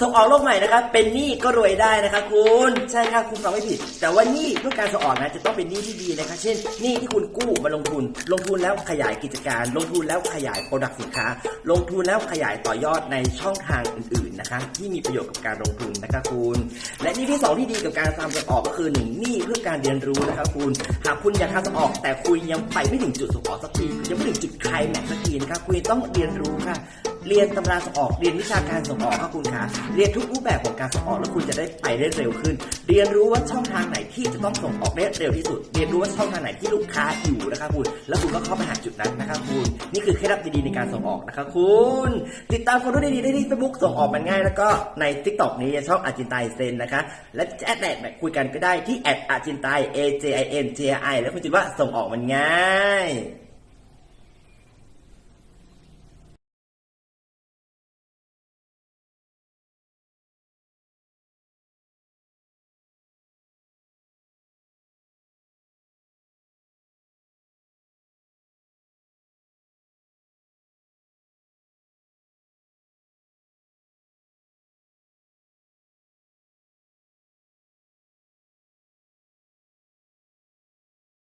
ส่งออกโลกใหม่นะครับ เป็นหนี้ก็รวยได้นะคะคุณใช่ครับคุณฟังไม่ผิด แต่ว่าหนี้เพื่อการส่งออกนะจะต้องเป็นหนี้ที่ดีนะคะเช่นหนี้ที่คุณกู้มาลงทุน ลงทุนแล้วขยายกิจการ ลงทุนแล้วขยายโปรดักต์สินค้า ลงทุนแล้วขยายต่อยอดในช่องทางอื่นๆนะคะที่มีประโยชน์กับการลงทุนนะคะคุณและหนี้ที่สองที่ดีกับการทำส่งออกก็คือหนึ่งหนี้เพื่อการเรียนรู้นะคะคุณหากคุณอยากทำส่งออกแต่คุณยังไปไม่ถึงจุดส่งออกสักทียังไม่ถึงจุดไคลแม็กซ์สักทีนะคะคุณต้องเรียนรู้ค่ะ เรียนตำราส่งออก เรียนวิชาการส่งออกครับคุณคะเรียนทุกรูปแบบของการส่งออกแล้วคุณจะได้ไปได้เร็วขึ้น เรียนรู้ว่าช่องทางไหนที่จะต้องส่งออกได้เร็วที่สุด เรียนรู้ว่าช่องทางไหนที่ลูกค้าอยู่นะครับคุณ แล้วคุณก็เข้าไปหาจุดนั้นนะครับคุณ นี่คือเคล็ดลับดีๆในการส่งออกนะครับคุณ ติดตามคนรู้ดีๆได้ที่เฟซบุ๊กส่งออกมันง่ายแล้วก็ใน t ิ k t o k นี้ช่องอาจินไตเซนนะคะ และแอดแอดคุยกันก็ได้ที่แอดอาจินไต A J I N J I แล้วคุณจะว่าส่งออกมันง่าย